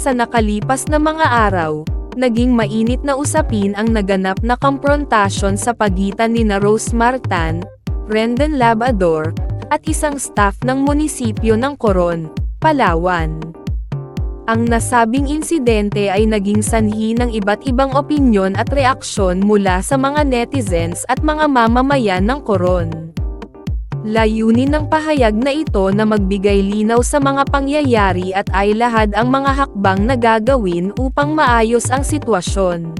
Sa nakalipas na mga araw, naging mainit na usapin ang naganap na komprontasyon sa pagitan ni na Rose Martan, Brendan Labador, at isang staff ng munisipyo ng Coron, Palawan. Ang nasabing insidente ay naging sanhi ng iba't ibang opinyon at reaksyon mula sa mga netizens at mga mamamayan ng Coron. Layunin ng pahayag na ito na magbigay linaw sa mga pangyayari at ay lahad ang mga hakbang na gagawin upang maayos ang sitwasyon.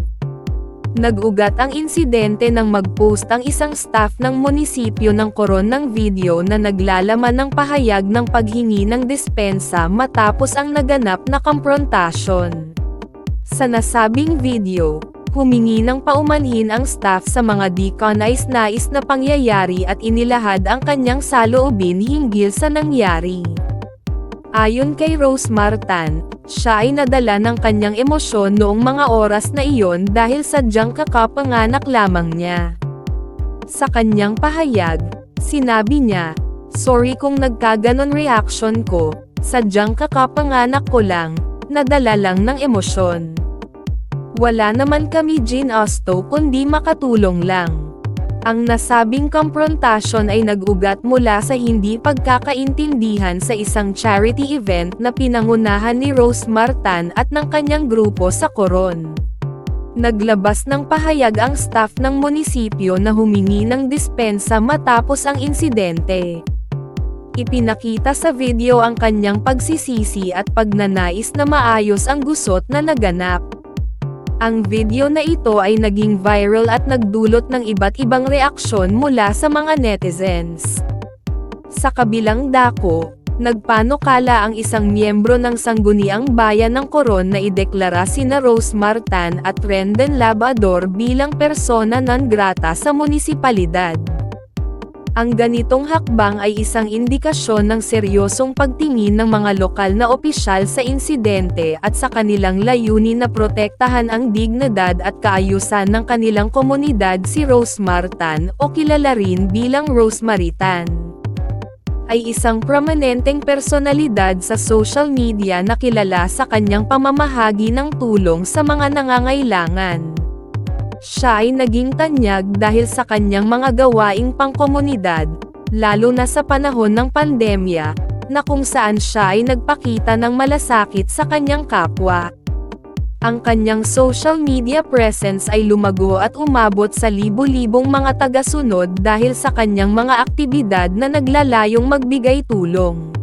Nag-ugat ang insidente nang mag-post ang isang staff ng munisipyo ng Coron ng video na naglalaman ng pahayag ng paghingi ng dispensa matapos ang naganap na komprontasyon. Sa nasabing video, humingi ng paumanhin ang staff sa mga di kanais-nais na pangyayari at inilahad ang kanyang saloobin hinggil sa nangyari. Ayon kay Rose Martan, siya ay nadala ng kanyang emosyon noong mga oras na iyon dahil sadyang kakapanganak lamang niya. Sa kanyang pahayag, sinabi niya, Sorry kung nagkaganon reaction ko, sadyang kakapanganak ko lang, nadala lang ng emosyon. Wala naman kami Jean Osto kundi makatulong lang. Ang nasabing komprontasyon ay nag-ugat mula sa hindi pagkakaintindihan sa isang charity event na pinangunahan ni Rose Martan at ng kanyang grupo sa Coron. Naglabas ng pahayag ang staff ng munisipyo na humingi ng dispensa matapos ang insidente. Ipinakita sa video ang kanyang pagsisisi at pagnanais na maayos ang gusot na naganap. Ang video na ito ay naging viral at nagdulot ng iba't ibang reaksyon mula sa mga netizens. Sa kabilang dako, nagpanukala ang isang miyembro ng Sangguniang Bayan ng Coron na ideklara sina Rose Martan at Rendon Labador bilang persona non grata sa munisipalidad. Ang ganitong hakbang ay isang indikasyon ng seryosong pagtingin ng mga lokal na opisyal sa insidente at sa kanilang layunin na protektahan ang dignidad at kaayusan ng kanilang komunidad si Rose Martan o kilala rin bilang Rose Maritan ay isang prominenteng personalidad sa social media na kilala sa kanyang pamamahagi ng tulong sa mga nangangailangan. Siya ay naging tanyag dahil sa kanyang mga gawaing pangkomunidad, lalo na sa panahon ng pandemya, na kung saan siya ay nagpakita ng malasakit sa kanyang kapwa. Ang kanyang social media presence ay lumago at umabot sa libo-libong mga tagasunod dahil sa kanyang mga aktibidad na naglalayong magbigay tulong.